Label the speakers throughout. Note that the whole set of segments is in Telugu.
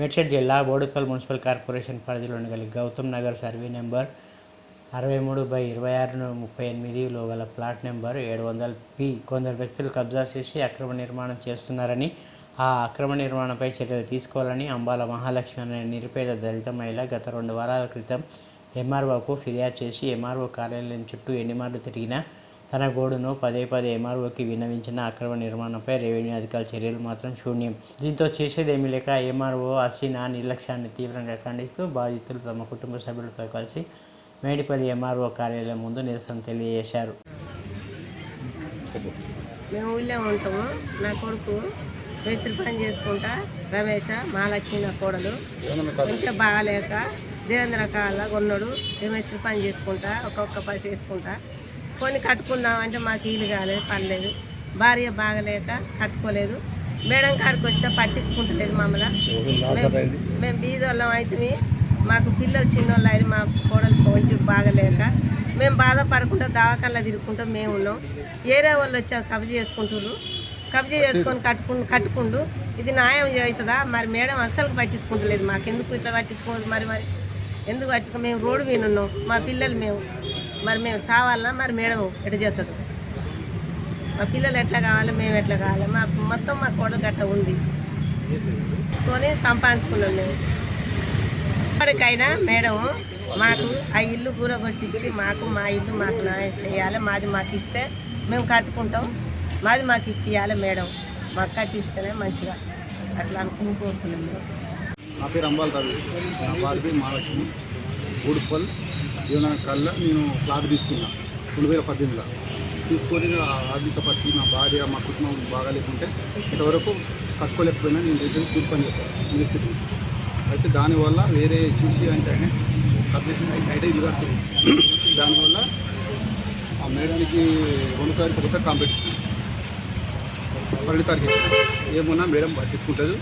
Speaker 1: మేడ్చల్ జిల్లా బోడుపల్ మున్సిపల్ కార్పొరేషన్ పరిధిలోని గల గౌతమ్ నగర్ సర్వే నెంబర్ అరవై మూడు బై ఇరవై ఆరు ముప్పై ఎనిమిదిలో గల ప్లాట్ నెంబర్ ఏడు వందల పి. కొందరు వ్యక్తులు కబ్జా చేసి అక్రమ నిర్మాణం చేస్తున్నారని ఆ అక్రమ నిర్మాణంపై చర్యలు తీసుకోవాలని అంబాల మహాలక్ష్మి అనే నిరుపేద దళిత మహిళ గత రెండు వారాల క్రితం ఎంఆర్ఓకు ఫిర్యాదు చేసి ఎంఆర్ఓ కార్యాలయం చుట్టూ ఎన్ని మార్లు తిరిగినా తన గోడును పదే పదే ఎంఆర్ఓకి విన్నవించిన అక్రమ నిర్మాణంపై రెవెన్యూ అధికారుల చర్యలు మాత్రం శూన్యం. దీంతో చేసేదేమీ లేక ఎంఆర్ఓ అసీనా నిర్లక్ష్యాన్ని తీవ్రంగా ఖండిస్తూ బాధితులు తమ కుటుంబ సభ్యులతో కలిసి మేడిపల్లి ఎంఆర్ఓ కార్యాలయం ముందు నిరసన తెలియజేశారు.
Speaker 2: మేము ఊళ్ళో ఉంటాము. నా కొడుకు మేస్త్రి పని చేసుకుంటా రమేష మహాలక్ష్మి నా కోడలు. ఇంట్లో బాగాలేక దేవేంద్ర కాళ్ళ కొన్నాడు మేస్త్రి పని చేసుకుంటా ఒక్కొక్క పని చేసుకుంటా. కొన్ని కట్టుకుందాం అంటే మాకు ఇల్లు కాలేదు పర్లేదు భార్య బాగలేక కట్టుకోలేదు. మేడం కాడికి వస్తే పట్టించుకుంటలేదు మమ్మల్ని. మేము- మేము బీదోళ్ళం అయితే మాకు పిల్లలు చిన్నోళ్ళు అయితే మా కోడలు కొంచెం బాగలేక మేము బాధపడకుండా దవాఖానలో తిరుగుకుంటాం మేము ఉన్నాం. ఏరే వాళ్ళు వచ్చి కబ్జా చేసుకుంటున్నారు కబ్జా చేసుకొని కట్టుకు కట్టుకుండు. ఇది న్యాయం అవుతుందా? మరి మేడం అస్సలు పట్టించుకుంటలేదు మాకు. ఎందుకు ఇట్లా పట్టించుకోదు మరి మరి? ఎందుకు పట్టించుకో మేము రోడ్డు మీద ఉన్నాం. మా పిల్లలు మేము. మరి మేము సావాలన్నా మరి మేడం ఎట చేస్తుంది మా పిల్లలు ఎట్లా కావాలి? మేము ఎట్లా కావాలి? మా మొత్తం మా కోడలు గట్ట ఉంది. కొని సంపాదించుకున్నాం మేము. ఇప్పటికైనా మేడం మాకు ఆ ఇల్లు కూర కొట్టించి మాకు మా ఇల్లు మాకు న్యాయం చేయాలి. మాది మాకు ఇస్తే మేము కట్టుకుంటాం. మాది మాకు ఇప్పియాలి మేడం. మాకు కట్టిస్తేనే మంచిగా. అట్లా అనుకుని కోరుతున్నాం మేము
Speaker 3: నా పేరు అంబాల్ రవి. నా వారి మహాలక్ష్మి ఊడుపల్ దేవనాయ కల్లా నేను ప్లాట్ తీసుకున్నా రెండు వేల పద్దెనిమిదిలో. తీసుకొని ఆర్థిక పరిస్థితి నా భార్య మా కుటుంబం బాగా లేకుంటే ఇంతవరకు కట్టుకోలేకపోయినా నేను చేసేది కూలి పని చేశాను పరిస్థితి. అయితే దానివల్ల వేరే సీసీ అంటే కబ్జేషన్ అయితే ఇల్లు కడుతుంది. దానివల్ల ఆ మేడానికి రెండు తారీఖు ఒకసారి కాంపిటీషన్ పన్నెండు తారీఖు ఏమున్నా మేడం పట్టించుకుంటుంది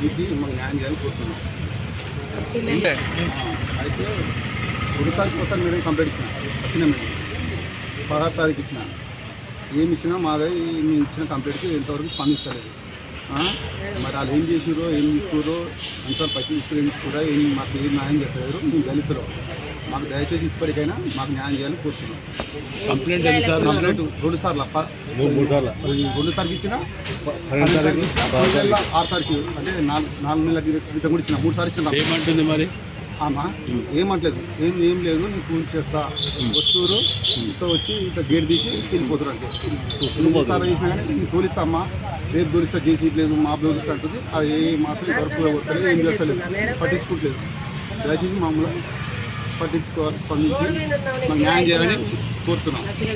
Speaker 3: దీనికి మాకు న్యాయం చేయాలని కోరుతున్నాం. అయితే రెండు తారీఖు ఒకసారి మేడం కంప్లైంట్ ఇచ్చిన అసిన మేడం. పదహారు తారీఖు ఇచ్చిన. ఏమి ఇచ్చినా మాదే మేము ఇచ్చిన కంప్లైంట్కి ఎంతవరకు స్పందిస్తలేదు? మరి వాళ్ళు ఏం చేసిరో ఏం తీసుకురో అంతా పైసలు తీసుకుని ఏం తీసుకురా ఏం మాకు ఏం న్యాయం చేస్తలేరు మేము దళితులు. మాకు దయచేసి ఇప్పటికైనా మాకు న్యాయం చేయాలని కోరుతున్నాం.
Speaker 4: కంప్లైంట్
Speaker 3: కంప్లైంట్ రెండు సార్లు
Speaker 4: మూడు మూడు సార్లు.
Speaker 3: రెండు తారీఖు ఇచ్చిన ఆరు తారీఖు అంటే నాలుగు నాలుగు నెలల క్రితం కూడా ఇచ్చిన మూడు సార్లు ఇచ్చిన
Speaker 4: ఏమంటుంది మరి?
Speaker 3: ఆమా ఏమంటలేదు. ఏం ఏం లేదు నేను ఫోన్ చేస్తా. వస్తువురు ఇంత వచ్చి ఇంత గేట్ తీసి వెళ్ళిపోతారు అంటే ఎన్నిసార్లు చేసినా కానీ నేను తోలిస్తా అమ్మా. రేపు తోలిస్తా చేసి లేదు మా తోలిస్తా అంటుంది. అది ఏ మాత్రం వరకు కొట్టలేదు ఏం చేస్తలేదు. పట్టించుకోవట్లేదు. దయచేసి మామూలు పట్టించుకోవాలి స్పందించి న్యాయం చేయాలని కోరుతున్నాం.